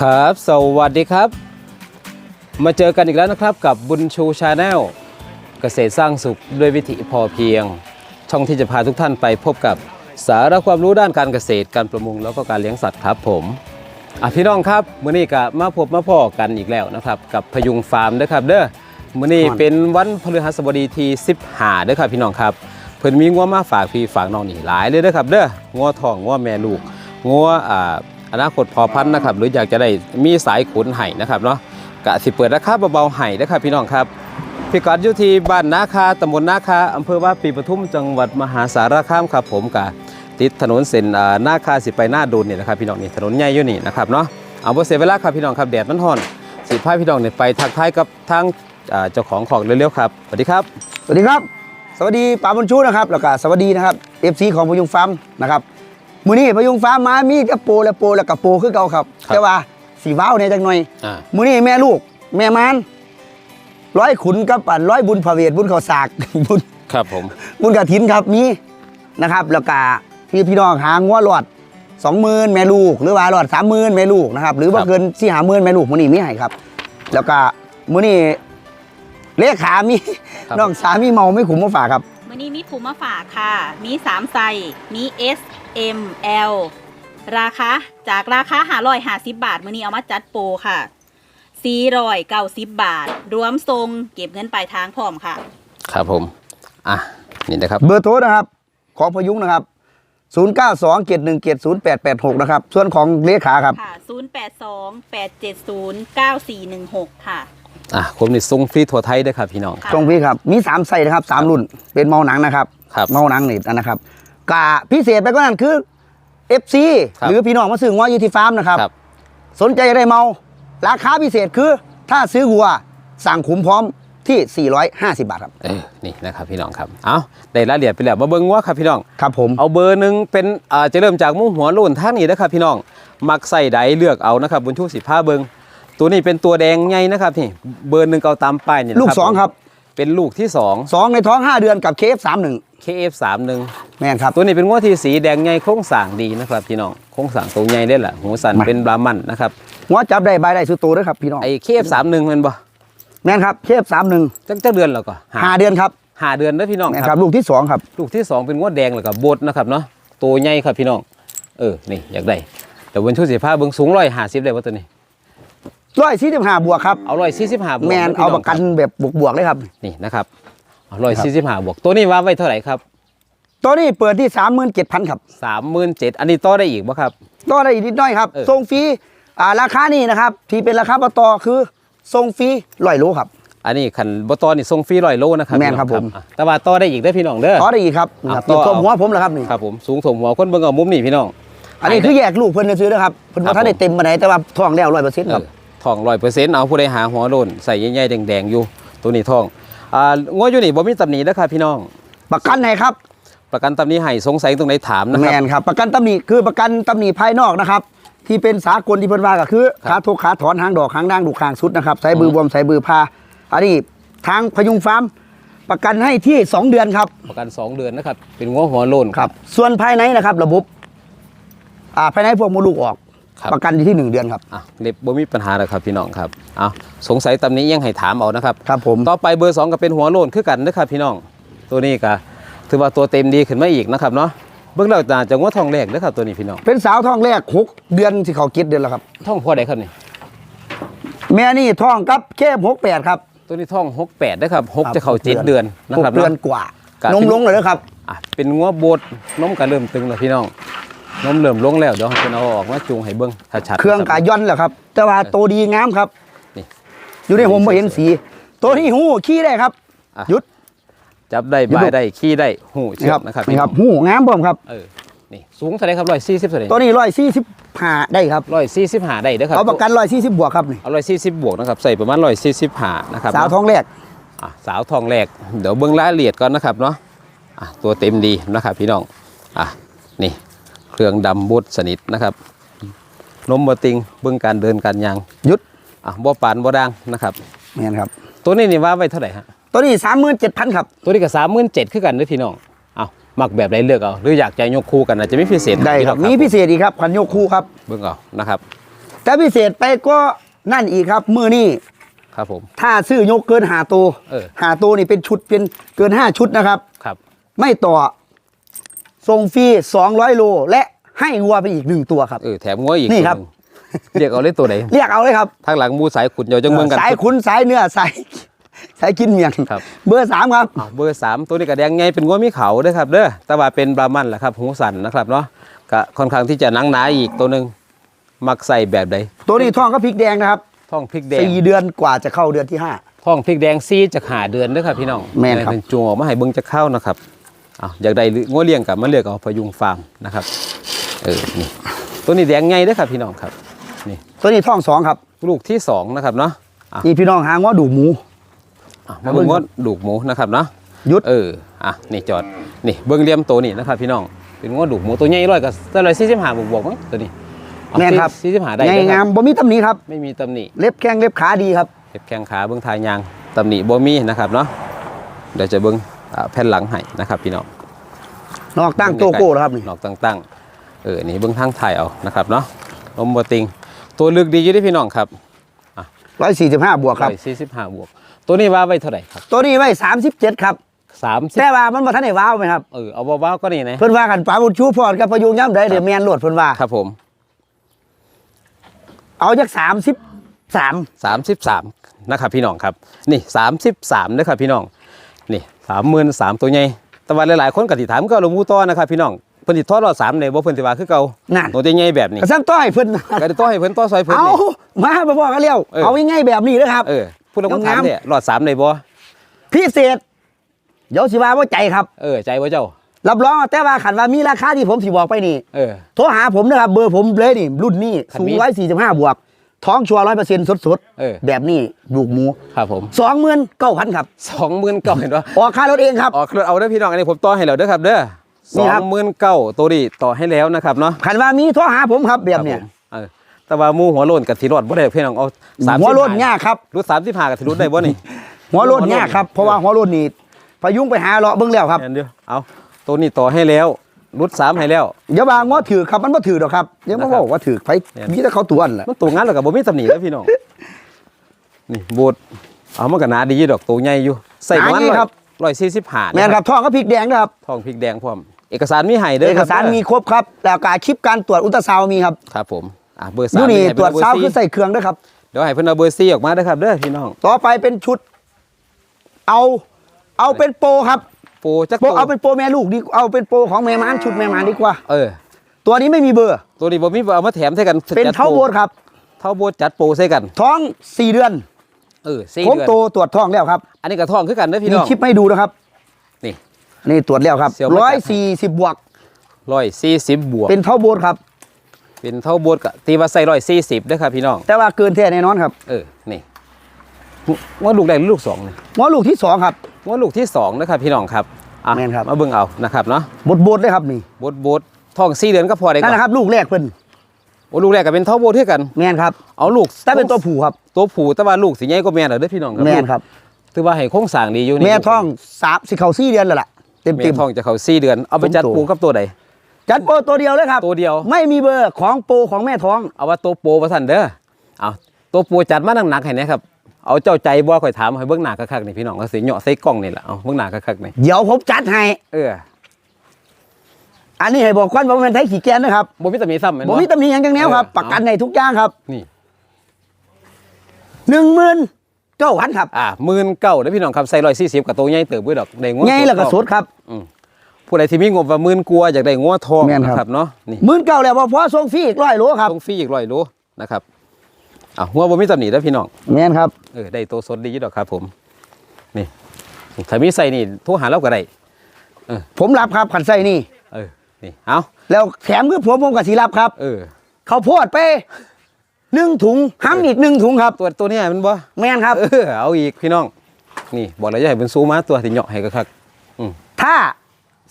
ครับ สวัสดีครับ มาเจอกันอีกแล้วนะครับกับบุญชูชาแนลเกษตรสร้างสุขด้วยวิถีพอเพียง ช่องที่จะพาทุกท่านไปพบกับสาระความรู้ด้านการเกษตรการประมงแล้วก็การเลี้ยงสัตว์ครับผมอะพี่น้องครับมื้อนี้ก็มาพบมาพ่อกันอีกแล้วนะครับ กับพยุงฟาร์มเด้อครับ เด้อมื้อนี้เป็นวันพฤหัสบดีที่15เด้อครับพี่น้องครับเพิ่นมีงัวมาฝากพี่ฝากน้องนี่หลายเลยเด้อครับ เด้องัวทองงัวแม่ลูกงัวอ่า อนาคตพอพันนะครับหรืออยากจะได้มีสายขุนไห่นะครับเนาะกะสิเปิดราคาเบาๆไห่เด้อครับพี่น้องครับพี่กัดอยู่ที่บ้านนาคาตำบลนาคาอำเภอว่าปีปทุมจังหวัดมหาสารคามครับผมกะติดถนนเส้นนาคาสิไปหน้าดูนนี่นะครับพี่น้องนี่ถนนใหญ่อยู่นี่นะครับเนาะเอาบ่เสียเวลาครับพี่น้องครับแดดมันร้อนสิพาพี่น้องเนี่ยไปทักทายกับทางเจ้าของของเร็วๆครับสวัสดีครับ สวัสดีครับ สวัสดีป๋าบุญชูนะครับแล้วก็สวัสดีนะครับเอฟซีของพยุงฟาร์มนะครับ มือนี้พยุงฟาร์มมามีแต่โปรและโปรแล้วก็โปรคือเก่าครับครับ แต่ว่าสีว้าวเนี่ยจังหน่อยอ่ามือนี้แม่ลูก แม่มานร้อยขุนกับปั่นร้อยบุญพระเวทบุญเขาสากบุญครับผม บุญกระถินครับมีนะครับแล้วก็ที่พี่น้องหางัวหลอดสองหมื่นแม่ลูก หรือว่าหลอดสามหมื่นแม่ลูกนะครับหรือว่าเกินสี่หาหมื่นแม่ลูกมือนี้มีให้ครับ แล้วก็มือนี้เลขามีครับน้องสามีเมาไม่ขุมมาฝากครับวันนี้มีผูมาฝากค่ะ มี3ไซส์มี S M L ราคาจากราคาหาร้อยหาสิบบาท มื่อนี้เอามาจัดโปรค่ะสี่ร้อยเก้าสิบบาท รวมทรงเก็บเงินปลายทางพร้อมค่ะ ครับผม อะ นี่นะครับ เบอร์โทรนะครับ ของพยุงนะครับ 0 9 2 7 1 7 0 8 8 6 นะครับ ส่วนของเลขาครับ ค่ะ 0 8 2 8 7 0 9 4 1 6 ค่ะ อะผมนี่ส่งฟรีทั่วไทยเด้วยครับพี่น้อง ค่ะ ตรงพี่ครับ มี3ไส้นะครับ 3 รุ่น เป็นเมาหนังนะครับ ครับ เมาหนังนี่นะครับ กาพิเศษไปก็นั่นคือ FC ครับหรือพี่น้องมาซื้องัวอยู่ที่ฟาร์มนะครับ ครับ สนใจจะได้เมา ราคาพิเศษคือ ถ้าซื้อวัวสั่งขุมพร้อมที่ 450 บาทครับ เออนี่นะครับพี่น้องครับเอาได้รายละเอียดไปแล้วมาเบิ้งว่าครับพี่น้อง ครับผม เอาเบอร์หนึ่งเป็นอ่าจะเริ่มจากมุมหัวโล้นท่างนี้นะครับพี่น้อง มักใส่ใดเลือกเอานะครับบุญชูสิผ้าเบิงตัวนี้เป็นตัวแดงไงนะครับนี่เบอร์หนึ่งเอาตามป้ายนี่นะลูกสองครับ เป็นลูกที่สองสองในท้อง 5 เดือนกับเคฟ31 KF31 แม่นครับ ตัวนี้เป็นงวดที่สีแดงไงโครงสร้างดีนะครับพี่น้องโครงสร้างตัวใหญ่ได้แหละหูสันมา เป็นบรามันนะครับหัวจับได้ใบได้สุดโตด้วยครับพี่น้องไอ้ KF31 แมันบ่แม่นครับเคฟ31จักจักเดือนแล้วก็ห้าเดือนครับห้าเดือนนะพี่น้องนะคครัรับบลูกที่สองครับ ลูกที่สองเป็นงวดแดงแล้วก็บดนะครับเนาะตัวใหญ่ครับพี่น้อง เออ นี่อยากได้ แต่บนชุดสีผ้าเบิ้งสูงร้อยห้าสิบได้ป่ะตัวนี้ ร้อยสี่สิบห้าบวกครับเอาร้อยสี่สิบห้าบวกแมนพี่เอางประกันคแบบบวกๆเลยครับ นี่นะครับร้อยสี่สิบห้าบวกตัวนี้ว่าไว้เท่าไหร่ครับ ตัวนี้เปิดที่สามหมื่นเจ็ดพันครับสามหมื่นเจ็ดอันนี้ต่อได้อีกป่ะครับต่อได้อีกนิดหน่อยครับเออส่งฟรีอ่าราคานี่นะครับ ที่เป็นราคาปตอคือส่งฟรีร้อยโลครับอันนี้ขันบต่อนี่ส่งฟรีร้อยโลนะครับแม่นครับพี่องผมอะแต่ว่าต่อได้อีกได้อพี่น้องเด้อต่อได้อีกครับอะครับต่ออยู่กับหัวผมแหละครับนี่ครับผมสูงถมหัวคนเบิ่งเอามุมนี่พี่น้องอันนี้คือแยกลูกเพิ่นจะซื้อนะครับเพิ่นครับว่าถ้าได้เต็มมาไหนใดแต่ว่าทองแล้วร้อยเปอร์เซ็นต์เอครับอ ทองร้อยเปอร์เซ็นต์เอาผู้ใดหาหัวโลนใส่ใหญ่ๆแดงๆอยู่ ตัวนี้ทองอ่างวอยู่นี่บ่มีตำหนินะครับพี่น้อง ประกันให้ครับ ประกันตำหนิให้สงสัยตรงไหนถามนะคแมรับ นครับ ประกันตำหนิคือประกันตำหนิภายนอกนะครับ ที่เป็นสากลที่เพิ่นว่าก็คือครัขาบทุกขาถอนหางดอกหางด่างดูกหางสุดนะครับใส่บือบวมใส่บือพาอันนี้ทางพยุงฟาร์มประกันให้ที่ 2 เดือนครับ ประกัน2เดือนนะครับเป็นงวหัวโลนครับส่วนภายในนะครับ ระบบอ่าภายในพวกมดลูกออก ครับ ประกันอยู่ที่1เดือนครับ อะเล็บบ่มีปัญหาแล้วครับพี่น้องครับเอาสงสัยตำหนี้ยังให้ถามเอานะครับครับผม ต่อไปเบอร์2ก็เป็นหัวโลนคือกันนะครับพี่น้องตัวนี้ก็ถือว่าตัวเต็มดีขึ้นมาอีกนะครับเนาะเบื้องเราจะจะงวทองแรกนะครับตัวนี้พี่น้องเป็นสาวท้องแรก6เดือนที่เขาเก็ดเดือนแล้วครับ ท่องพ่อใดครับนี่แม่นี่ท้องกับแค่หกแปดครับตัวนี้ท่อง68นะครับหกครับจะเข้าหกเดืเจ็ดอนเดือนนะหกครับเดือนเนาะ กว่า ครับ นมลงเลยนะครับ อะเป็นงัวโบดนมก็เริ่มตึงแล้วพี่น้อง นมเริ่มลงแล้วเดี๋ยวเราจะเอาออกมาจูงให้เบิ้งชัดๆเครื่องกาย่อนแหละครับ แต่ว่าโตวดีงามครับนี่อยู่ในผมไม่เห็นสี ตัวนี้หูขี้ได้ครับอะหยุด จับได้อยู่บาลูยกได้ขี้ได้หูเชืนี่อครักนะครับนี่ครับพี่น้องหูงามผมครับเออนี่สูงเท่าไหรครับร้อยสี่สิบเท่าไหรตัวนี้ร้อยสี่สิบห้าได้ครับร้อยสี่สิบห้าได้เด้อครับเอาประกันร้อยสี่สิบบวกครับนี่เอาร้อยสี่สิบบวกนะครับใส่ประมาณร้อยสี่สิบห้านะครับสาวท้องแรกอะสาวทองแรกเดี๋ยวเบิ้งรายละเอียดก่อนนะครับเนาะอะตัวเต็มดีนะครับพี่น้องอะนี่ เครื่องดำบุดสนิทนะครับนมบติงเบิ้งการเดินการยางหยุดอะบ่ปานบ่ดังนะครับแม่นครับ ตัวนี้นี่ว่าไว้เท่าไหร่ฮะตัวนี้สามหมื่นเจ็ดพันครับตัวนี้ก็สามหมื่นเจ็ดคือกันเด้อพี่น้องเอามักแบบใดเลือกเอาหรืออยากจะยกคู่กันอาจจะมีพิเศษได้ครับพี่น้องมีพิเศษอีกครับขันโยกคู่ครับเบิ่งเอานะครับแต่พิเศษไปก็นั่นอีกครับมือนี่ครับผมถ้าซื้อยกเกินหาตัวเออหาตัวนี่เป็นชุดเป็นเกินห้าชุดนะครับครับ ไม่ต่อ ส่งฟรี200 โล และให้งัวไปอีกหนึ่งตัวครับ เออแถมงัวอีกนี่ครับตัวหงเรียกเอาเลยตัวไหนเรียกเอาเลยครับทางหลังหมูสายขุนเดี๋ยวจังเมืองกัน สายขุนสายเนื้อสายสายกินเมียงครับ เบอร์สามครับอ้าวเบอร์สามตัวนี้ก็แดงไงเป็นงัวมีเขาเด้อครับเด้อแต่ว่าเป็นบรามันแหละครับหูสันนะครับเนาะก็ค่อนข้างที่จะหนังหนาอีกตัวหนึ่งมักใส่แบบใดตัวนี้ท่องก็พริกแดงนะครับท้องพริกแดงสี่เดือนกว่าจะเข้าเดือนที่ห้าท้องพริกแดงซีจะหาเดือนเด้อครับพี่น้องแม่นครับเป็นจูงออกมาให้เบิ่งจะเข้านะครับ อ้าวอยากได้หรืองัวเลี้ยงกับมาเลือกเอาพยุงฟาร์มนะครับเออนี่ตัวนี้แดงไงเด้อครับพี่น้องครับ นี่ตัวนี้ท่องสองครับลูกที่สองนะครับเนาะอะนี่พี่น้องหางว่าดูหมู อะมาเบิ่งว่าดูกหมูนะครับเนาะยุด เอออะนี่จอดนี่เบิ่งเหลี่ยมตัวนี้นะครับพี่น้องเป็นง้อดูกหมูตัวใหญ่ร้อยกับตัวร้อยสี่สิบห้าบวกบวกมั้งตัวนี้เอาแม่นครับ สี่สิบห้าได้ใหญ่เด้อคงารัมบบ่มีตำหนิครับ ไม่มีตำหนิ เล็บแข้งเล็บขาดีครับเก็บแข้งขาเบิ่งทายยางตำหนิบ่มีนะครับเนาะเดี๋ยวจะเบิ่งอ่า แผ่นหลังให้นะครับพี่น้องนอกตั้งโตโก้แล้วครับนี่นอกตั้งๆเออนี่เบิ่งทางถ่ายเอานะครับเนาะลมบ่ติง ตัวลึกดีอยู่เด้อพี่น้องครับร้อยสี่สิบห้าบวกครับร้อยสี่สิบห้าบวก ตัวนี้ว่าไว้เท่าไหร่ครับ ตัวนี้ไว้สามสิบเจ็ดครับสามสิบแต่ว่ามันมาทันได้ว้าวไหมครับเออเอาเบาๆก็นี่นะเพิ่นว่ากันปลาบุญชูพอดกับพยุงย่ำได้เดี๋ยวแมนโหลดเพิ่นว่าครับผม เอาจากสามสิบสามสามสิบสามนะครับพี่น้องครับ นี่สามสิบสามนะครับพี่น้องนี่ สามหมื่นสามตัวใหญ่แต่ว่าหลายๆคนก็ติถามก็ลงมูต่อนะครับพี่น้องเพิ่นสิทอดรอดสามเลยบ่เพิ่นสิว่าคือเก่านั่นตัวใหญ่ๆแบบนี้กระซ้ำต้อยเพิ่นก็ได้ต่อให้เพิ่นต่อซอยเพิ่นเอานี่มาบ่พ่อกันเร็วเออเอาง่ายๆแบบนี้นะครับเออผู้ลงคนถามงามๆเนี่ยรอดสามเลยบ่พิเศษเดี๋ยวสิว่าว่าใจครับเออใจบ่เจ้ารับรองแต่ว่าขันว่ามีราคาที่ผมสิบอกไปนี่ เออ โทรหาผมนะครับ เบอร์ผมเลยนี่ รุ่นนี้คันสูงนี้ร้อยสี่สิบห้าบวก ท้องชัวร้อยเปอร์เซ็นต์สดเออ ๆ แบบนี้ลูกหมูครับผมสองหมื่นเก้าพันครับสองหมื่นเก้าเห็นป่ะออกค่ารถเองครับ ออกรถเอาเด้อพี่น้องอันนี้ผมต่อให้แล้วเด้อครับเด้อนี่สอครับงหมื่นเก้าตัวนี้ต่อให้แล้วนะครับเนาะขันว่ามีโทรหาผมครับแบบเนี้ยครับผมเออแต่ว่าหมูหัวโลนกับสีรอดบ่ได้พี่น้องเอาสามหัวโลดยากครับรุดสามสิบห้ากับสีรุดได้บ่นี่ หัวโลดยากครับ เพราะว่าหัวโลดนี่พยุงไปหาเลาะเบิ้งแล้วครับแม่นเดียวเอาตัวนี้ต่อให้แล้ว รุดสามให้แล้ว อย่าบางว่าถือครับมันบ่ถือดอกครับอย่ามานะครับบอกว่าถือไผเนี่ยมีแต่เขาตัวนั่นแหละมันตัวงั้นแล้วกับบ่มีตำหนิแล้วพี่น้องนี่บูดเอามันก็หนาดีอยู่ดอกตัวใหญ่อยู่ใส่ประมาณหนาดีครับร้อยสี่สิบห้าแม่นครับท้องก็พริกแดงนะครับทองพริกแดงพร้อม เอกสารมีให้เด้อเอกสารคบมีครบครับแล้วก็คลิปการตรวจอุลตราซาวด์มีครับครับผมอะเบอร์สามดูนี่ให้ตรวจเพิ่นซาวเบด์อคือใส่เครื่องด้วยครับเดี๋ยวให้เพิ่นเอาเบอร์ซีออกมาเด้อครับเด้อพี่น้อง ต่อไปเป็นชุด เอา เอาเป็นโปรครับ ปูจักโปรตัวเอาเป็นโปรแม่ลูกดีเอาเป็นโปรของแม่ม้านชุดแม่ม้านดีกว่า เออ ตัวนี้ไม่มีเบอร์ ตัวนี้บ่มีเอามาแถมใส่กันเป็นจัดเท่าโบสครับ เท่าโบสจัดโปรใส่กัน ท้องสี่เดือนเออสี่ผมเดือนโตตรวจท้องแล้วครับอันนี้ก็ทองคือกันเด้อพี่มีน้องคลิปให้ดูนะครับ นี่ นี่ตรวจแล้วครับเสี่ยวมาร้อยจัด สี่สิบบวก ร้อยสี่สิบบวก เป็นเท่าโบสครับ เป็นเท่าโบสกับตีว่าใส่ร้อยสี่สิบเด้อครับพี่น้อง แต่ว่าเกินแท้แน่นอนครับ เออ นี่ว่าลูกแรกหรือลูกสองนี่หมอลูกที่สองครับ ว่าลูกที่สองนะครับพี่น้องครับอะแม่นครับ มาเบิ่งเอานะครับเนาะบดบดเลยครับนี่โบดโบดทองสี่เดือนก็พอได้ก่นั่อนนแหละครับ ลูกแรกเพิ่นโอ้ลูกแรกก็เป็นเท่าโบสเท่ากัน แมนครับเอาลูกแต่เป็นตัวผู้ครับตัวผู้แต่ว่าลูกสีใหญ่ก็แม่นเหรอเด้อพี่น้องแมนครับ ถือว่าให้โครงสร้างดีอยู่นี่แม่ท้องสามสิเขาสี่เดือนแล้วล่ะเต็มแม่เต็มท้องจะเข้าสี่เดือนเอาไปจัดสมโต ปูกับตัวใดจัดโปรตัวเดียวเลยครับตัวเดียว ไม่มีเบอร์ของโปรของแม่ท้อง เอาว่าตัวโปว่าสั่นเด้อเอาตัวโปจัดมาหนักๆให้นะครับ เอาเจ้าใจบ่ค่อยถามให้เบิ่งหน้าคักๆนี่พี่น้องก็สิเหยาะใส่กล้องนี่แหละเอาเบิ่งหน้าคักๆนี่เดี๋ยวผมจัดให้ เอออันนี้ให้บอกก่อนว่ามันไทยขี่แกนนะครับบ่มีแต่มีซ้ำแม่นผมมีตำหนิอย่างจังแนวครับเออประกันในทุกอย่างครับนี่ หนึ่งหมื่นเก้าพันครับอ่าหมื่นเก้าเด้อพี่น้องครับใส่ร้อยสี่สิบกับตัวใหญ่เติบเว้ยดอกได้งวไงแล้วก็สดครับ ผู้ใดที่มีงบว่าหมื่นกลัวาอยากได้งัวทองแม่นครับ นะครับเนาะนี่หมื่นเก้าแล้วพอพอส่งฟรีอีกร้อยโลครับต้องฟรีอีกร้อยโลนะครับ อะงัวบ่มีตำหนิเด้อพี่น้องแม่นครับเออได้ตัวสดดีอยู่ดอกครับ ผม นี่ถ้ามีใส่นี่โทรหาเราก็ได้ผมรับครับขันไส้นี่ เออนี่เอาแล้วแถมคือผมผมกับสีรับครับเออเขาวโพดไปหนึ่งถุงห้ำอีกหนึ่งถุงครับ ตัวตัวเนี้ยมันบ่แม่นครับ เออเอาอีกพี่น้อง นี่บอกเลยจะให้เป็นซูมาตัวที่เหยาะให้กระคักถ้า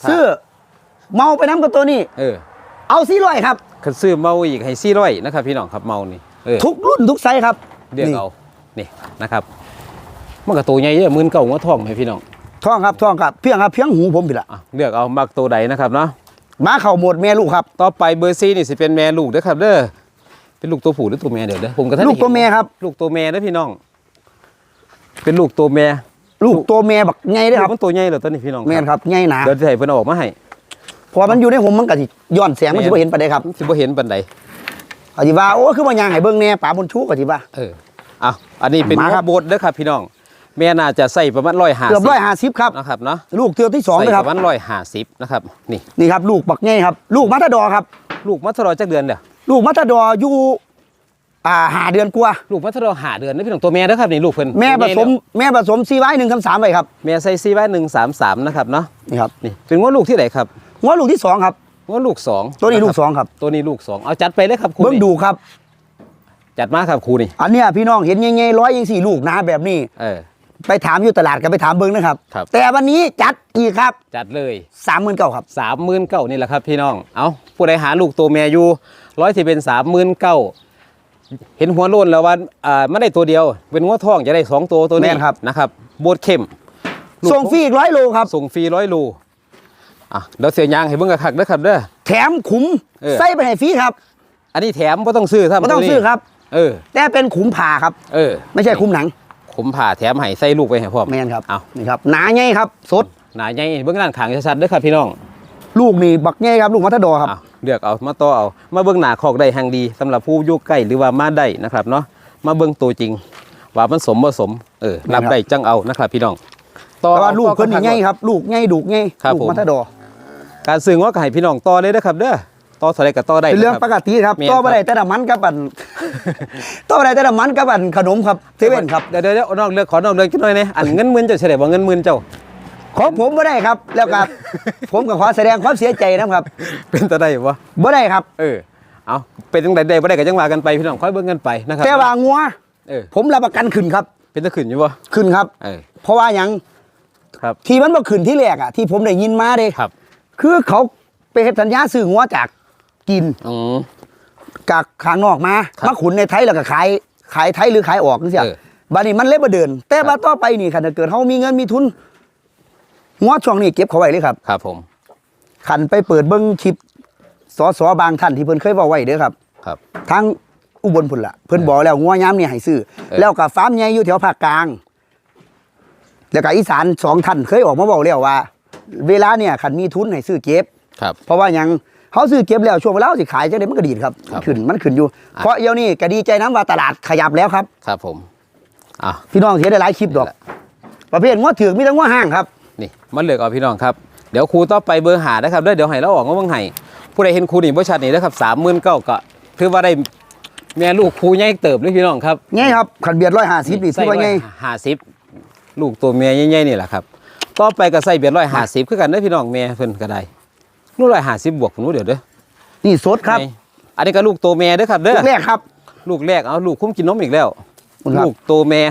ซื้อเมาไปน้ำกับตัวนี้ เออเอาสี่ร้อยครับคันซื้อเมาอีกให้ซี่ร้อยนะครับพี่น้องครับเมานี่ เออ ทุกรุ่นทุกไซส์ครับเรียกนี่เอานี่นะครับมันก็ตัวใหญ่เยอะหมื่นเก้าหัวทองให้พี่น้องท่องครับท่องครับเพียงครับเพียงหูผมผิดละอะเลือกเอามักตัวใดนะครับเนาะมาเข่าหมดแม่ลูกครับ ต่อไปเบอร์ซีนี่สิเป็นแม่ลูกเด้อครับเด้อเป็นลูกตัวผู้หรือตัวแม่เดี๋ยวเด้อผมก็ท่านลูกตัวแม่ครับ ลูกตัวแม่เด้อพี่น้อง เป็นลูกตัวแม่ลูกตัวแม่บักไงเด้อครับลูกมันตัวใหญ่เหรอตอนนี้พี่น้องแม่นครับไงหนาเดี๋ยวจะให้เพิ่นเอาออกมาให้ พอมันอยู่ในผมมันก็สิย้อนแสงมันสิบ่เห็นปานใดครับ สิบ่เห็นปานใด ก็สิว่าโอ้คือบ่ย่างให้เบิ่งแน่ป๋าบนชูก็สิว่าเออเอาอันนี้เป็นมาครับโบดเด้อครับพี่น้อง แม่น่าจะใส่ประมาณ150เกือบ150ครับ นะครับเนาะลูกเตือที่สองใส่เลยคปรับ ระมาณ150นะครับ นี่ นี่ครับ ลูกบักไงครับ ลูกมัทดอร์ครับ ลูกมัทรอจักเดือนเด้อลูกมัทดอร์อยู่อ่าหาเดือนกว่า ลูกมัทรอหาเดือนนะพี่น้องตัวแม่เด้อครับนี่ลูกเพิ่นแม่ผสมใหญ่แล้วแม่ผสมซีไว้หนึ่งคำสามไปครับแม่ใส่ซีไว้133นะครับเนาะ นี่ครับนี่เป็นงวดลูกที่ไหนครับง้อลูกที่สองครับง วดลูกสองตัวนี้ลูกะครับสองครับ ตัวนี้ลูกสองเอาจัดไปเลยครับครูเบิ้งนี่ดูครับ จัดมาครับครูนี่ อันเนี้ยพี่น้องเห็นยังไงร้อยยังสี่ลูกนะแบบนี้ เออ ไปถามอยู่ตลาดกันไปถามเบิ้งนะครับครับ แต่วันนี้จัดอีกครับ จัดเลยสามหมื่นเก้าครับสามหมื่นเก้านี่แหละครับ พี่น้อง เอาผู้ใดหาลูกตัวแม่อยู่ร้อยที่เป็นสามหมื่นเก้าเห็นหัวโล้นแล้วว่าอ่าไม่ได้ตัวเดียว เป็นหัวทองจะได้สองตัวตัวนี้แม่นครับนะครับ โบดเข้มลูกส่งฟรีอีกร้อยโลครับ ส่งฟรีร้อยลู อะเดี๋ยวเสียยางให้เบิ่งกระคักเด้อครับเด้อ แถมขุมเออ ใส่ไปให้ฟรีครับอันนี้แถมไม่ต้องซื้อครับไม่ต้องตัวนี้ซื้อครับ เออ แต่เป็นขุมผ่าครับ เออไม่ใช่ขุมหนังผมผ่าแถมให้ใส่ลูกไปให้พร้อมแมนครับเอานี่ครับหนาไงครับ สดหนาใหญ่เบื้องด้านขางชัดๆเด้อครับพี่น้องลูกนี่บักไงครับ ลูกมัทดอร์ครับ เอาเลือกเอามาต่อเอา มาเบื้องหน้าคอกได้แห่งดีสำหรับผู้อยู่ใกล้หรือว่ามาได้นะครับเนาะ มาเบื้องตัวจริง ว่ามันสมบ่สม เออ รับได้จังเอานะครับพี่น้อง ต่อแต่ว่าเอาลูกต่อเพิ่นนี่ก็ไงทักครับ ลูกไงดุกไงครับลูกผม มัทดอร์การซื้อง้อก็ให้พี่น้องต่อเลยนะครับเด้อต่อเท่าไรก็ต่อได้เป็นเรื่องนะคปรับกติครับแม่นต่อครับไปได้แต่น้ำมันกับอัน ต่อไปได้แต่น้ำมันกับอันขนมครับเซเว่นครับ เดี๋ยวเดี๋ยวเดี๋ยวนอกเรื่องขอนอกเรื่องจักหน่อยเนี่ยอันเงินหมื่นเจ้าเฉลี่ยบ่เงินหมื่นเจ้า ของผมไม่ได้ครับ แล้วก็ ผมก็ขอแสดงความเสียใจนะครับเป็นตาได้บ่ไม่ได้ครับ เออ เอาเป็นจังไดได้บ่ได้ก็จังว่ากันไปพี่น้องค่อยเบิ่งกันไปนะครับแต่ว่างัวเออผมรับประกันขึ้นครับ เป็นตะขึ้นอยู่บ่ ขึ้นครับ เออ เพราะว่าหยัง ครับที่มันมาขึ้นที่แรกอะที่ผมได้ยินมาเด้ครับ คือเขาไปเฮ็ดสัญญาซื้องัวจากกินอืมจากข้างนอกมาครับมาขุนในไทยแล้วก็ขายขายไทยหรือขายออกนี่สิเออ บัดนี้มันเล็บมาเดิน แต่ครับว่าต่อไปนี่คันถ้าเกิดเฮามีเงินมีทุนงัวช่วงนี้เก็บเขาไว้เลยครับ ครับผมขันไปเปิดเบิ้งคลิปสอสอบางท่านที่เพิ่นเคยบอกไว้เด้อครับ ครับ ทั้งอุบลพุ่นละเพิ่นบอกแล้วงัวย้ำนี่ให้ซื้อ เออแล้วกับฟาร์มใหญ่อยู่แถวภาคกลาง แล้วก็อีสานสองท่านเคยออกมาบอกแล้วว่า เวลาเนี่ยขันมีทุนให้ซื้อเก็บ ครับ เพราะว่าหยังเขาซื้อเก็บแล้วช่วงเวลาเขาสิขายจังได๋มันก็ดีดครับครับ ขึ้นมันขึ้นอยู่อะเพราะเดี๋ยวนี้ก็ดีใจน้ำว่าตลาดขยับแล้วครับ ครับผมอะ พี่น้องเสียได้หลายคลิปดอก ประเภทงัวถือกมีแต่งัวห้างครับนี่มันเลือกเอาพี่น้องครับเดี๋ยวครูต่อไปเบอร์หานะครับเด้อเดี๋ยวให้เราออกมาเบิ่งให้ผู้ใดเห็นครูนี่บ่ชัดนี่นะครับ39,000ก็ถือว่าได้แม่ลูกครูใหญ่เติบเลยพี่น้องครับไงครับขันเบียด150นี่ซื้อว่าไงห้าสิบ ลูกตัวเมียใหญ่ๆนี่แหละครับต่อไปก็ใส่เบียดร้อยห้าสิบคือกันเด้อพี่น้องเมียเพิ่นก็ได้ลูกร้อยห้าสิบบวกผมรู้เดี๋ยวเด้อนี่สดครับนี่อันนี้ก็ลูกตัวเมียเด้อครับเด้ลูอกแรกครับ ลูกแรกเอาลูกคุ้มกินนมอีกแล้วคุณครับ ลูกตัวเมีย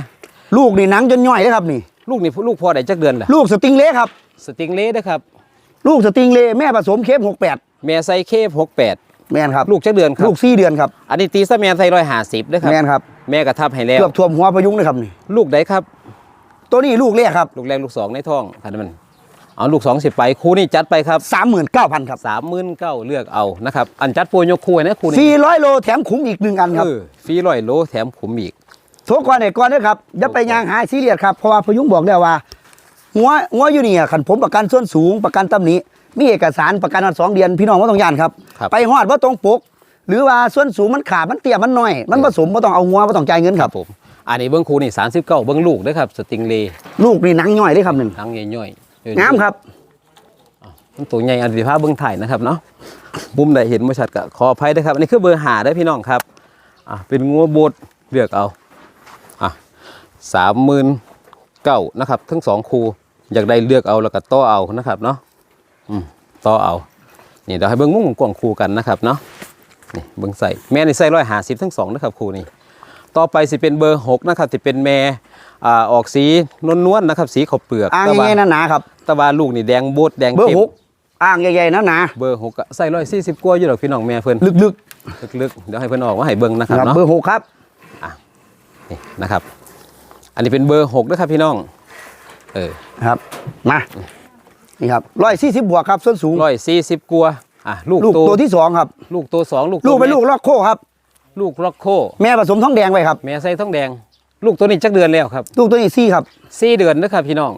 ลูกนี่หนังจนย่อยเลยครับนี่ ลูกนี่ลูกพอได้จักเดือนล่ะลูกสติงเล่ครับ สติงเล่เด้อครับลูกสติงเล่แม่ผสมเคฟหกแปดเมียใส่เคฟหกแปดแม่นครับลูกจักเดือนครับ ลูกสี่เดือนครับ อันนี้ตีซะเมียใส่ร้อยห้าสิบเด้อครับแม่นครับ แม่กระทับให้แล้วเกือบท่วมหัวพยุงเลยครับนี่ลูกใดครับ ตัวนี้ลูกแรกครับ ลูกแรกลูกสองในท้องคันมันเอาลูกสองสิบไปครูนี่จัดไปครับสามหมื่นเก้าพันครับสามหมื่นเก้าเลือกเอานะครับอันจัดปูยกคู่นะครูนี่สี่ร้อยโลแถมขุมอีกหนึ่งอันครับเออฟรีร้อยโลแถมขุมอีกโทรก่อนไหนก่อนด้วยครับอย่าไปยางหายซีเรียสครับเพราะว่าพยุงบอกแล้วว่าหัวหัวอยู่นี่อะขันผมประกันส่วนสูงประกันตำหนิมีเอกสารประกันอันสองเดือนพี่น้องว่าต้องยานครับครับ ไปหอดว่าตรงปก หรือว่าส่วนสูงมันขาดมันเตี้ยมันน้อย มันผสมว่าต้องเอาหัวว่าต้องจ่ายเงินครับผม อันนี้เบิ้งครูนี่สามสิบเก้าเบิ้งลูกเด้อครับสติงเลลูกนี่หนังย่อยเลยครับหนึ่งทั้งย่อยๆงามครับมันตัวใหญ่อันสีผ้าเบิ้งถ่ายนะครับเนาะมุมใดเห็นบ่ชัดก็ขออภัยด้วยครับอันนี้คือเบอร์หาได้อพี่น้องครับอะเป็นงัวโบดเลือกเอาอะสามหมื่นเก้านะครับ ทั้งสองคูอยากได้เลือกเอาแล้วก็ต่อเอานะครับเนาะอืมต่อเอานี่เดี๋ยวให้เบิ้งมุ้งกล่องคูกันนะครับเนาะนี่เบิ้งใส่แม่นี่ใส่ร้อยหาสิบทั้งสองนะครับครูนี่ ต่อไปสิเป็นเบอร์หกนะครับที่เป็นแม่อ่าออกสีนวลๆนะครับ สีขาวเปลือกอ่างตะวันใหญ่ๆหนาๆครับตะวันลูกนี่แดงโบดแดงเบอร์เข้มหกอ่างใหญ่ๆหนาเบอร์หกก็ใส่ร้อยสี่สิบกว่าอยู่ดอกพี่น้องแม่เพิ่นๆลึกลึกๆเดี๋ยวให้เพิ่นออกมาให้เบิ่งนะๆครับครับเนาะเบอร์หกครับนี่นะครับ อันนี้เป็นเบอร์หกนะครับพี่น้อง เออครับมานี่ครับร้อยสี่สิบบวกครับ ส้นสูงร้อยสี่สิบกว่าอะลูกลูกตัวตัวที่สองครับ ลูกตัวสองลูกลูกเป็นแม่ลูกลอกโคครับ ลูกล็อกโค แม่ผสมท้องแดงไว้ครับ แม่ใส่ท้องแดง ลูกตัวนี้จักเดือนแล้วครับลูกตัวนี้ซี่ครับสี่เดือนนะครับพี่น้อง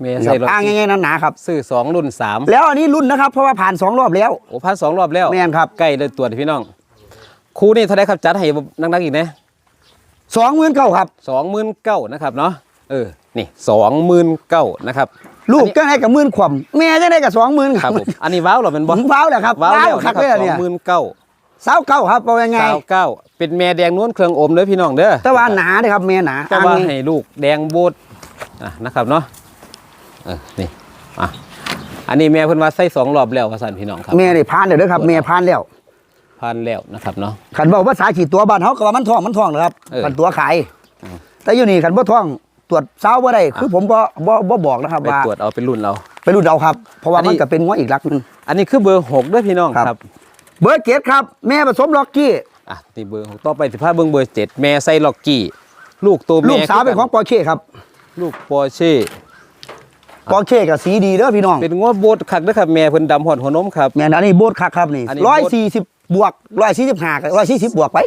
แม่ใส่ล็อกอ่างกี้ง่ายๆหนาๆครับซื้อสองรุ่นสามแล้วอันนี้รุ่นนะครับเพราะว่าผ่านสองรอบแล้วโอ้พันสองรอบแล้วแม่นครับใกล้เลยตรวจพี่น้องครูนี่เท่าไรครับจัดให้นักๆอีกนะสองหมื่นเก้าครับสองหมื่นเก้านะครับเนาะเออนี่สองหมื่นเก้านะครับลูกจะได้กับหมื่นขวบแม่จะได้กับสองหมื่นครับผมอันนี้ว้าวเหรอเป็นผบอมว้าวแหละครับว้าวแล้วคันะกครับเลยสอะองเนี่ยหมื่นเก้า สาวเก้าครับเอายังไงสาวเก้าเป็นแม่แดงนวลเครื่องอมเด้อพี่น้องเด้อแต่ว่าหนาเลยครับแม่หนาแต่ว่าอ่งนี้ให้ลูกแดงโบดอะนะครับเนาะเออนี่อะอันนี้แม่เพิ่นว่าใส่สองรอบแล้วว่าสั่นพี่น้องครับแม่นี่ผ่านเดี๋ยวด้วยครับแม่ผ่านแล้วพันแล้วนะครับเนาะขันบอกภาษาขีดตัวบ้านเขาก็ว่ามันท่องมันท่องนะครับเออขันตัวขายแต่อยู่นี่ขันบ่ท่องตรวจเช้าบ่ได้คือผมบ่บ่บ่บอกนะครับไปว่าตรวจเอาเป็นรุ่นเราไปรุ่นเราครับ เพราะว่าอันนี้มันก็เป็นง้ออีกลักหนึงอันนี้คือเบอร์หกด้วยพี่น้องครับครับ เบอร์เกตครับ แม่ผสมล็อกกี้ อะนี่เบอร์หกต่อไปสิพาเบิ่งเบอร์เจ็ดแม่ไซล็อกกี้ ลูกตัวลูแม่กสาวเป็นของปอร์เช่ครับ ลูกปอร์เช่ปอร์เช่กับสีดีเด้อพี่น้อง เป็นงวดโบดคักนะครับแม่เพิ่นดำหอดหัวนมครับแม่นอันนี้โบดคักครับนี่อันนี้ร้อยโบ๊ทสี่สิบบวกร้อยสี่สิบห้าร้อยสี่สิบบวกไป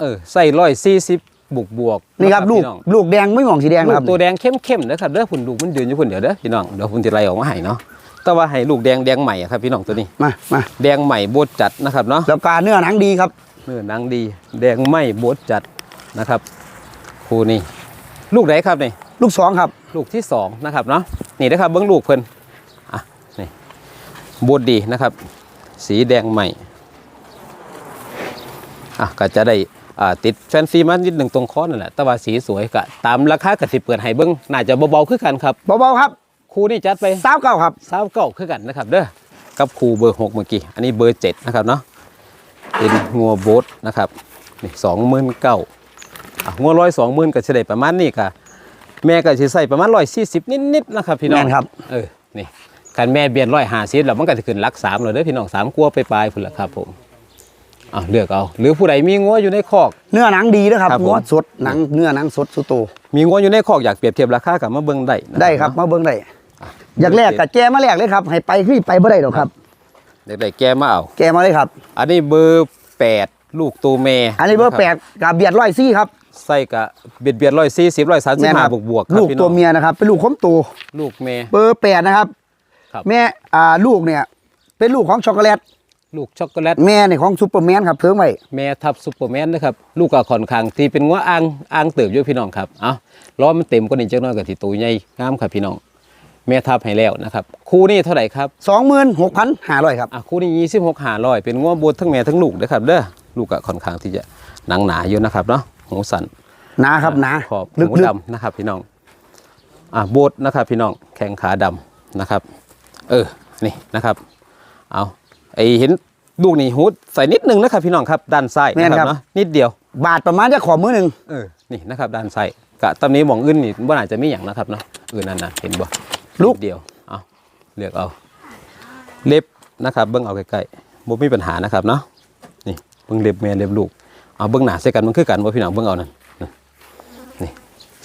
เออใส่ร้อยสี่สิบบวกบวกนี่ครับลูกพี่น้องลูกแดงไม่หมองสีแดงลูนะคกรับตัวแดงเข้มๆนะครับเด้อคุณลูกมันยืนอยู่คนเดียวเด้อพี่น้องเดี๋ยวผมจะไล่ออกมาให้เนาะ แต่ว่าให้ลูกแดงแดงใหม่อะครับพี่น้องตัวนี้ มามาแดงใหม่โบดจัดนะครับเนาะแล้วการเนื้อหนังดีครับเนื้อหนังดี แดงไหม่โบดจัดนะครับครูนี่ลูกไหนครับนี่ลูกสองครับ ลูกที่สองนะครับเนาะนี่นะครับเบิ้งลูกเพิ่นอะนี่โบดดีนะครับ สีแดงใหม่อะก็จะได้อ่าติดแฟนซีมานิดหนึ่งตรงคอนั่นแหละแต่ว่าสีสวยกะตามราคากะสิเปิดให้เบิ้งน่าจะเบาๆคือกันครับเบาๆครับ ครูนี่จัดไปสาวเก้าครับสาวเก้าคือกันนะครับ เด้อกับครูเบอร์หกเมื่อกี้อันนี้เบอร์เจ็ดนะครับเนาะเป็นงัวโบทนะครับนี่สองหมื่นเก้างัวร้อยสองหมื่นก็จะได้ประมาณนี้ค่ะแม่ก็จะใส่ประมาณร้อยสี่สิบนิดๆนะครับพี่น้องแม่นครับเออนี่การแม่เบียนร้อยห้าสิบแล้วมันก็จะขึ้นหลักสามเลยเด้อพี่น้องสามกลัวไปปลายๆพุ่นละครับผมอะเลือกเอาหรือผู้ใดมีงัวอยู่ในคอก เนื้อหนังดีนะครับครับผมงวดสดหนังเนื้อหนังสดสุดโตมีงัวอยู่ในคอกอยากเปรียบเทียบราคากับมาเบิ่งได้นะได้ครับเนาะมาเบิ่งได้ อยากแลกกับแจมาแลกเลยครับ ให้ไปคือไปบ่ได้หรอกครับอยากได้แกมาเอาแกมาเลยครับ อันนี้เบอร์แปดลูกตัวแม่อันนี้เบอร์แปดกับเบียดร้อยซี่ครับใส่กะเบียดเบียดร้อยสี่สิบร้อยสามสิบแม่นห้าครับบวกบวกๆครับลูกพี่ตัน้วองเมียนะครับ เป็นลูกคมโตลูกแม่เบอร์แปดนะครับครับแม่อ่าลูกเนี่ย เป็นลูกของช็อกโกแลตลูกช็อกโกแลตแม่เนี่ยของซูเปอร์แมนครับเพิ่งไว้แม่ทับซูเปอร์แมนนะครับลูกกะค่อนข้างที่เป็นว่าอ่างอ่างเติบอยู่พี่น้องครับเอาล้อมันเต็มก็นี่จักหน้อยกับที่ตัวใหญ่งามครับพี่น้อง แม่ทับให้แล้วนะครับ คู่นี้เท่าไหร่ครับสองหมื่นหกพันห้าร้อยครับอะคู่นี้ยี่สิบหกหาร้อยเป็นง้อโบดทั้งแม่ทั้งลูกนะครับเด้อลูกกะค่อนข้างที่จะหนังหนาอยู่นะครับเนาะหูสันหนาครับหนาขอบลึกหูๆดำนะครับ พี่น้องอะโบดนะครับ พี่น้องแข้งขาดำนะครับ เออนี่นะครับ เอาไอเห็นลูกนี่หูใส่นิดนึงนะครับพี่น้องครับด้านซ้ายนะครับเนาะนิดเดียว บาทประมาณจะขอมือหนึ่งเออนี่นะครับ ด้านซ้ายกะตำนี้มองอื่นนี่ว่าอาจจะไม่อย่างนะครับเนาะเออนั่นนะเห็นบ่ ลูกนิดเดียวเอาเลือกเอา เล็บนะครับ เบิ้งเอาใกล้ๆบ่มีปัญหานะครับเนาะนี่เบิ้งเล็บแม่เล็บลูกเอาเบิ้งหน้าใส่กันมันคือกันบ่พี่น้องเบิ้งเอานั่นนั่นนี่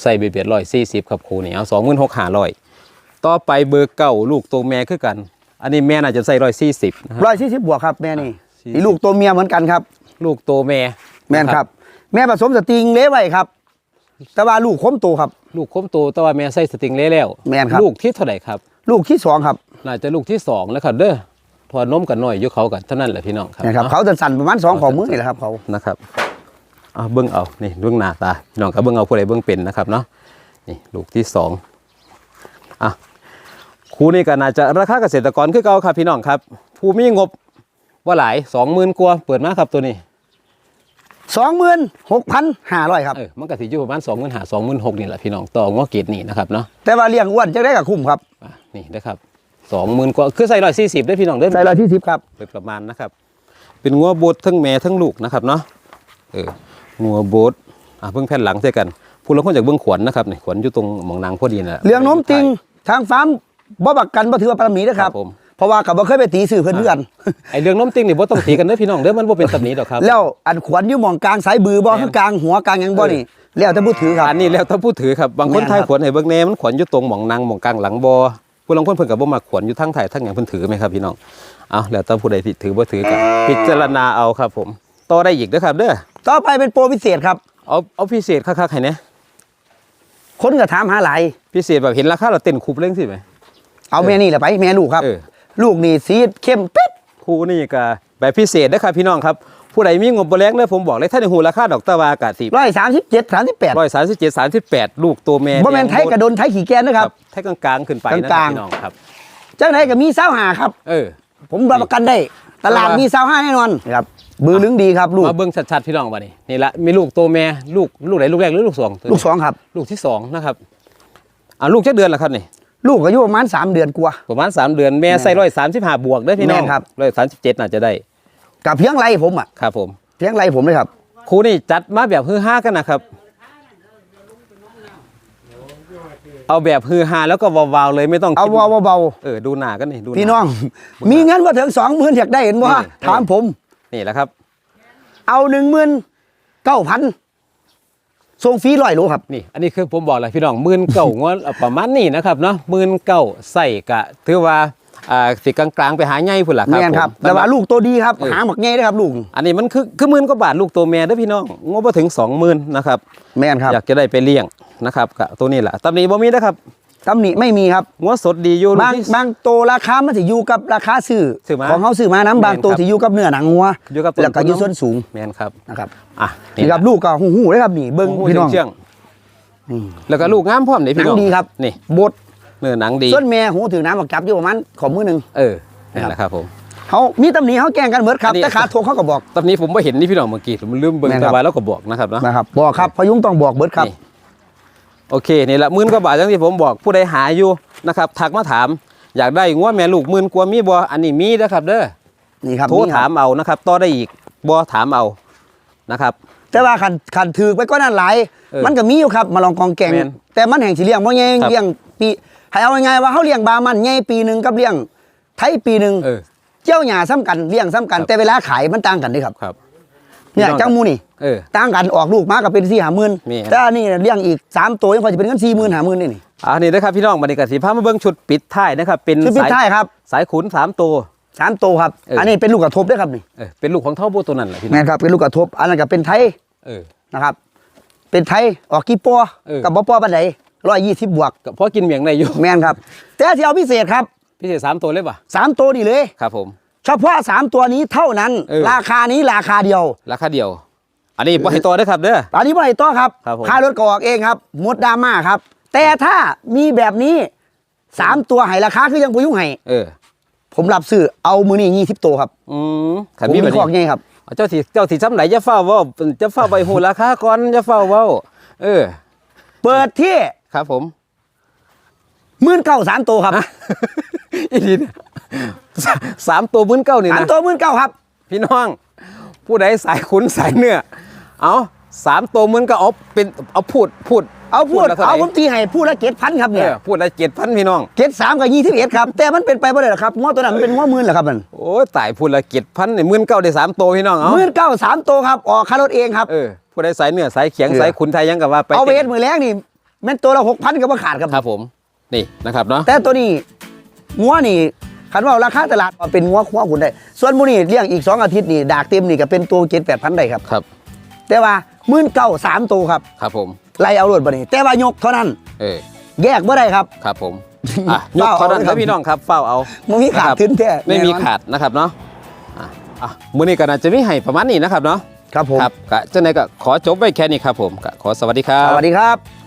ใส่เบียดเบียดร้อยสี่สิบครับครูนี่เอาสองหมื่นหกห้าร้อยต่อไปเบอร์เก้าลูกตัวแม่คือกัน อันนี้แม่น่าจะใส่ร้อยสี่สิบนะครับร้อยสี่สิบบวกครับแม่นี่สี่สิบนี่ลูกตัวเมียเหมือนกันครับ ลูกตัวแม่แม่นครับ แม่ผสมสตริงเละไว้ครับ แต่ว่าลูกคมโตครับ ลูกคมโตแต่ว่าแม่ใส่สติงเล่แล้วแม่นครับ ลูกที่เท่าไหร่ครับ ลูกที่สองครับน่าจะลูกที่สองแล้วครับเด้อพอนมกันหน่อยอยกเขากันเท่านั้นแหละพี่น้องครับนะครับเนาะเขาจะสั่นประมาณสองของมือนี่แหละครับเขานะครับเอาเบิ้งเอานี่เบิ้งหน้าตาพี่น้องก็เบิ้งเอาผู้ใดเบิ้งเป็นนะครับเนาะนี่ลูกที่สองอะครูนี่ก็น่าจะราคาเกษตรกรคือเก่าครับพี่น้องครับ ผู้มีงบว่าหลายสองหมื่นกว่าเปิดมาครับตัวนี้ สองหมื่นหกพันห้าร้อยครับ เออมันก็สิอยู่ประมาณสองหมื่นหาสองหมื่นหกนี่แหละพี่น้องต่องอเกตนี่นะครับเนาะแต่ว่าเลี้ยงอ้วนจะได้กับคุ้มครับอะนี่นะครับสองหมื่นกว่าคือใส่ร้อยสี่สิบได้อพี่น้องเด้อใส่ร้อยที่สิบครับ โดยประมาณนะครับ เป็นงัวโบดทั้งแม่ทั้งลูกนะครับเนาะเอองัวโบดอะเพิ่งแผ่นหลังใช่กันผู้ลางคนจากเบื้องขวัญนะครับนี่ขวัญอยู่ตรงหมองนางพอดีนะเลี้ยงนมจริงทางฟาร์มบ่บักกันบ่ถือว่าปรมีนะครับครับผม เพราะว่ากับบ่เคยไปตีสื่อเพื่อนเพื่อนไอเรื่องน้มติ้งนี่บ่ต้องตีกันเด้อพี่น้องเด้อมันบ่เป็นตำหนิดอกครับ แล้วอันขวัญอยู่หมองกลางสายบือบ่แม่นข้างกลางหัวกลางหยังบ่นี่แล้วแต่ผู้ถือครับอันนี้แล้วถ้าพูดถือครับบางคนแม่นครับทายขวัญให้เบิ่งแน่มันขวัญอยู่ตรงหมองนางหมองกลางหลังบ่ผู้ลางคนเพิ่นก็บ่มาขวัญอยู่ทั้งไทยทั้งหยังเพิ่นถือไหมครับพี่น้องเอาแล้วแต่ผู้ใดที่ถือบ่ถือกันพิจารณาเอาครับ ผมต่อได้อีกนะครับ เด้อต่อไปเป็นโปรพิเศษครับเอาเอาพิเศษคักๆให้เนี่ยคนก็ถามหาหลายพิเศษแบบเห็นราคาเราเต้นคูบเล่งสิไหมเอาแม่นี่แหละไปแม่ลูกครับเออ ลูกนี่สีเข้มเป็ดคูนี่ก็แบบพิเศษนะครับพี่น้องครับผู้ใดมีงบบ่แรงเลยผมบอกเลยถ้าในหูราคาดอกตะวากะสิร้อยสามสิบเจ็ดสามสิบแปดร้อยสามสิบเจ็ดสามสิบแปดลูกตัวแม่บ่แม่นไทยกระโดนไทยขี่แกนนะคครัรับบไทยกลางๆขึ้นไปนะคกรับลางๆพี่น้องครับจังไหนก็มีเศร้าหาครับ เออ ผมรับประกันได้ ตลาดมีเศร้าห้าแน่นอนครับบือลึงดีครับลูกมาเบิ้งชัดๆพี่น้องมานี่นี่ละมีลูกตัวแม่ลูกลูกไหนลูกแรกหรือลูกสองตัวนี้ลูกสองครับ ลูกที่สองนะครับอ่าลูกจักเดือนละครับนี่ ลูกอายุประมาณสามเดือนกว่า ประมาณ3เดือนแม่ใส่ร้อยสามสิบห้าบวกเด้อพี่น้องแม่นครับ ร้อยสามสิบเจ็ดน่าจะได้ กับเพียงไรผมอะครับผมเพียงไรผมเลยครับ ครูนี่จัดมาแบบฮือฮากันนะครับ เอาแบบฮือฮาแล้วก็วาวๆเลยไม่ต้องเอาคิดเบาๆเบาเออดูหน้ากันนี่ดูหๆพี่น้องามีเงินมาถึงสองหมื่นอยากได้เห็นบ่นี่ ถามผม นี่แหละครับ เอาหนึ่งหมื่นเก้าพัน ส่งฟรีร้อยโลครับนี่อันนี้คือผมบอกเลยพี่น้องหมื่นเก่างวดประมาณนี้นะครับเนาะหมื่นเก่าใส่กะถือว่าอ่าสิกลางๆไปหาใหญ่พุ่นล่ะครับแม่นครับ ผมแต่ว่าลูกตัวดีครับเออหางบักแง่ได้ครับลูก อันนี้มันคือคือหมื่นกว่าบาทลูกตัวแม่เด้อพี่น้องงบมาถึงสองหมื่นนะครับแม่นครับ อยากจะได้ไปเลี้ยงนะครับกะตัวนี้แหละตำหนี้บ่มีนะครับ ตำหนิไม่มีครับงวดสดดีอยู่ลูกบางที่ บางโตวราคามันสิอยู่กับราคาซื้อซื้อมาของเขาซื้อมาน้ำบางโตวแม่นครับสิอยู่กับเนื้อหนังงัวอยู่กับต้นแล้วก็อยู่ทุนส่วนสูงแม่นครับนะครับอะนี่ครับลูกก็หูหูเลยครับนี่เบิ้งโอ้โหพี่น้องเชื่องอืมๆแล้วก็ลูกงามพร้อมนี่หนัพี่น้องงดีครับ นี่บดเนื้อหนังดีส่วนแม่หูถือน้ำบักจับอยู่ประมาณขอมือหนึ่ง เออนี่นแหละครับผม เขามีตำหนิเขาแกล้งกันเหมือนครับ อันนี้ แต่ขาดโทงเขาก็บอก ตอนนี้ผมไม่เห็นนี่พี่น้องเมื่อกี้ผมลืมเบิ่งแม่นครัสบบายแล้วก็บอกนะครับเนาะ นะครับบอกครับพยุงต้องบอกเบิดครับ นี่ โอเคนี่ละหมื่นกว่าบาทอย่างที่ผมบอกผู้ใดหาอยู่นะครับทักมาถามอยากได้งวแม่ลูกหมื่นกว่ามีบ่อันนี้มีนะครับ เด้อนี่ครับโทรนี่คถารับมเอานะครับต่อได้อีกบ่ถามเอานะครับ แต่ว่าขันขันถือไปก็นั่นหลาย เออมันก็มีอยู่ครับมาลองกองแกงแม่นแต่มันแห่งสิเลี้ยงบ่ใหญ่ครับเลี้ยงปีให้เอาง่ายๆว่าเขาเลี้ยงบามันใหญ่ปีหนึ่งกับเลี้ยงไทยปีหนึ่งเออเจ้าหญ้าซ้ำกันเลี้ยงซ้ำกัน ครับ แต่เวลาขายมันต่างกันเด้ครับ ครับ เนี่ยพี่น้องจังหมูนี่เออต่างกันออกลูกมาก็เป็นสี่หาหมื่นมีแต่อันนี่เลี้ยงอีกสามตัวยังพอจะเป็นเงินสี่หมื่นหาหมื่นนี่นี่อันนี้นะครับพี่น้องมาในกสิพามาเบิ่งชุดปิดท้ายนะครับเป็นชุดพิสายท้ายครับสายขุนสามตัวสามตัวครับเอออัอันนี้เป็นลูกกระทบด้วยครับนี่เออเป็นลูกของเท่าโบตัวนั้นแหละพี่น้แม่องนครับเป็นลูกกระทบ อันนั้นก็เป็นไทยเออนะครับ เป็นไทยออกกี่ปัวเออกับบ่ปัวปันไดร้อยยี่สิบบวกก็พอกินเมียงได้อยู่แม่นครับ แต่ที่เอาพิเศษครับพี่เศษสามตัวเลยป่ะสามตัวนี่เลยครับผม เฉพาะสามตัวนี้เท่านั้น เออ ราคานี้ราคาเดียว ราคาเดียว อันนี้บ่ให้ต่อเด้อครับเด้อ อันนี้ไม่ได้ต่อครับครับผม ค่ารถก็ออกเองครับหมดดราม่าครับ แต่ถ้ามีแบบนี้สามตัวให้ราคาคือยังปุยุ่งให้เออ ผมรับซื้อเอามือนี่ยี่สิบตัวครับอืมขันผมมีมีแบบขอกนี้ไงครับ เจ้าสีเจ้าสีซ้ำไหนจะเฝ้าเว่าจะเฝ้าใบหูราคาก่อนจะเฝ้าเว้าเออ เปิดที่ครับผม หมื่นเก้าสามตัวครับ อีทีเนี่ย สสามตัวหมื่นเก้านี่สามนะตัวหมื่นเก้าครับ พี่น้อง ผู้ใดสายขุนสายเนื้อเอาสามตัวหมื่นก็เอาเป็นเอาพูดพูดเอาพูดละท่ไหร่เอาผมตีให้พูดละเจ็ดพันครับเอเนี่ยอพูดละเจ็ดพันพี่น้องเจ็ดสามกับยี่สิบเอ็ดครับแต่มันเป็นไปไม่ได้หรอกครับง้อตัวนั้นมันเป็นง้อหมื่นเหรอครับมันโอ้ยตายพูดละเจ็ดพันเนี่ยหมื่นเก้าได้สามตัวพี่น้องเอาหมื่นเก้าสามตัวครับออกค่ารถเองครับเออผู้ใดสายเนื้อสายเขียงเออสายขุนไทยยังกับว่าไปเอาไปเอ็ดมือแรงนี่แม่นตัวละหกพันก็บ่ขาดครับครับผมนี่นะครับเนาะแต่ตัวนี้งัวนี่ คันว่าราคาตลาดเป็นงัวงัวคุณได้ ส่วนหมูนี่เลี้ยงอีกสองอาทิตย์นี่ดากเต็มนี่ก็เป็นตัวเจ็ดแปดพันได้ครับครับ แต่ว่าหมื่นเก้าสามตัวครับ ครับผมไล่เอารถบ่นี่แต่ว่ายกเท่านั้น เออแยกบ่ได้ครับ ครับผมอะยกเฝ้าเอาเท่านั้นครันะบพี่น้องครับเฝ้าเอามันมีขาดนะครับทุนแท้ไม่มีแน่นอนขาดนะครับเนาะอะอะมื้อนี้ก็น่าจะมีให้ประมาณนี้นะครับเนาะครับผมครับก็เจ้าไหนก็ขอจบไว้แค่นี้ครับผมก็ขอสวัสดีครับ สวัสดีครับ